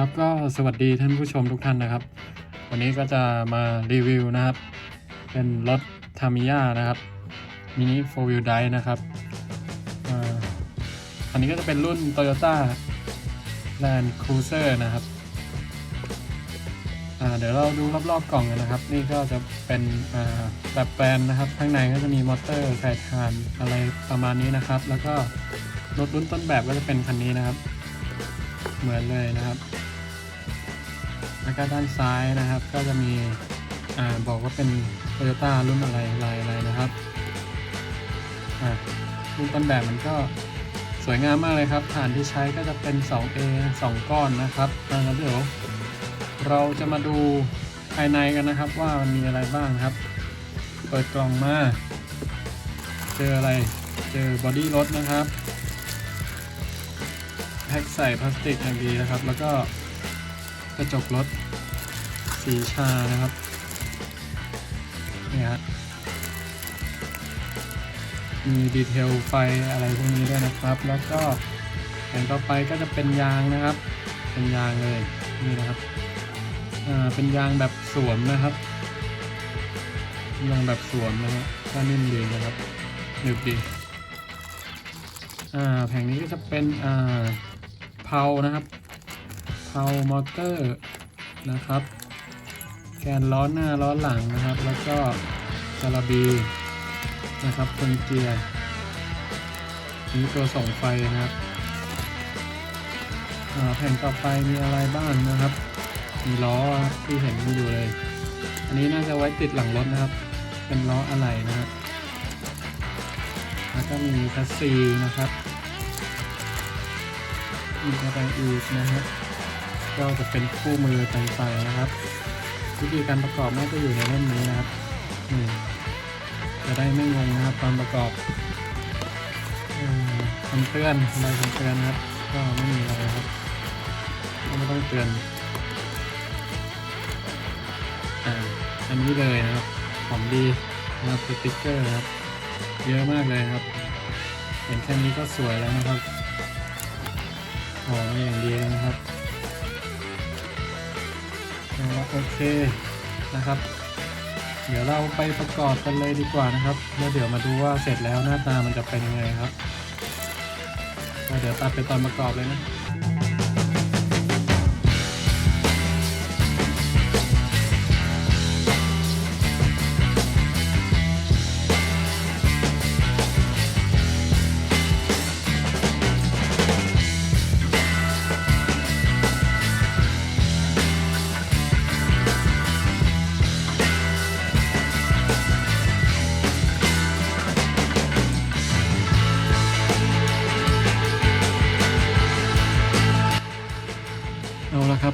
ครับก็สวัสดีท่านผู้ชมทุกท่านนะครับ วันนี้ก็จะมารีวิวนะครับ เป็นรถทามิยานะครับมินิโฟวิลไดนะครับอันนี้ก็จะเป็นรุ่น Toyota Land Cruiser นะครับเดี๋ยวเราดูรอบๆกล่องกันนะครับ นี่ก็จะเป็นแบบแปลนนะครับ ข้างในก็จะมีมอเตอร์สายทานอะไรประมาณนี้นะครับ แล้วก็รถรุ่นต้นแบบก็จะเป็นคันนี้นะครับ เหมือนเลยนะครับ แล้วก็ด้านซ้ายนะครับ ก็จะมีอบอกว่าเป็น Toyota รุ่นอะไรอะไรอะไรนะครับรุ่นต้นแบบมันก็สวยงามมากเลยครับ ฐานที่ใช้ก็จะเป็น 2A 2 ก้อนนะครับอ่าแล้วเดี๋ยวเราจะมาดูภายในกันนะครับ ว่ามันมีอะไรบ้างครับ เปิดกล่องมา เจออะไร เจอบอดี้รถนะครับ แพ็คใส่พลาสติกอย่างดีนะครับ แล้วก็ กระจกรถสีชานะครับนี่ฮะมีดีเทลไฟอะไรพวกนี้ด้วยนะครับ แล้วก็แผ่นต่อไปก็จะเป็นยางนะครับ เป็นยางเลยนี่นะครับอ่าเป็นยางแบบสวมนะครับยางแบบสวมนะฮะก็นิ่มดีนะครับหนึบดีอ่าแผงนี้ก็จะเป็นอ่าเพานะครับ เพามอเตอร์นะครับ แกนล้อหน้าล้อหลังนะครับ แล้วก็จาระบีนะครับคนเกียร์นี่ตัวส่งไฟนะครับแผ่นต่อไปมีอะไรบ้างนะครับ มีล้อที่เห็นอยู่เลย อันนี้น่าจะไว้ติดหลังรถนะครับ เป็นล้ออะไหล่นะครับแล้วก็มีคัสซีนะครับ มีอะไรอีกนะครับ ก็จะเป็นคู่มือต่างๆนะครับ วิธีการประกอบน่าจะอยู่ในเล่มนี้นะครับจะได้ไม่งงนะครับตอนประกอบเอ่อคำเตือนอะไรคำเตือนนะครับ ก็ไม่มีอะไรครับก็ไม่ต้องเตือนอ่าอันนี้เลยนะครับของดีนะครับสติ๊กเกอร์นะครับ เยอะมากเลยครับ เห็นแค่นี้ก็สวยแล้วนะครับออมาอย่างดีนะครับ โอเคนะครับ เดี๋ยวเราไปประกอบกันเลยดีกว่านะครับ แล้วเดี๋ยวมาดูว่าเสร็จแล้วหน้าตามันจะเป็นยังไงครับเดี๋ยวตัดไปตอนประกอบเลยนะ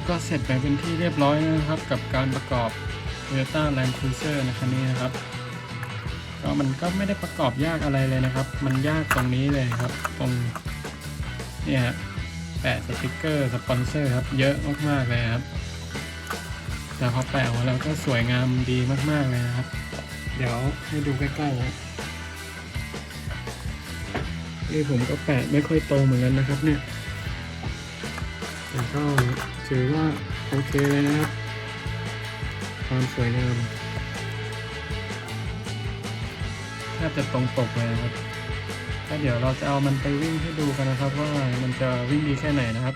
ก็เสร็จไปเป็นที่เรียบร้อยนะครับ กับการประกอบ Toyota Land Cruiser ในคันนี้นะครับ ก็มันก็ไม่ได้ประกอบยากอะไรเลยนะครับ มันยากตรงนี้เลยครับ ตรงเนี่ยฮะแปะสติกเกอร์สปอนเซอร์ครับ เยอะมากๆเลยครับ แต่พอแปะออกมาแล้วก็สวยงามดีมากๆเลยนะครับ เดี๋ยวให้ดูใกล้ๆนะนี่ผมก็แปะไม่ค่อยโตเหมือนกันนะครับเนี่ย แล้วก็ถือว่าโอเคเลยนะครับ ความสวยงามแทบจะตรงปกเลยนะครับก็เดี๋ยวเราจะเอามันไปวิ่งให้ดูกันนะครับ ว่ามันจะวิ่งดีแค่ไหนนะครับ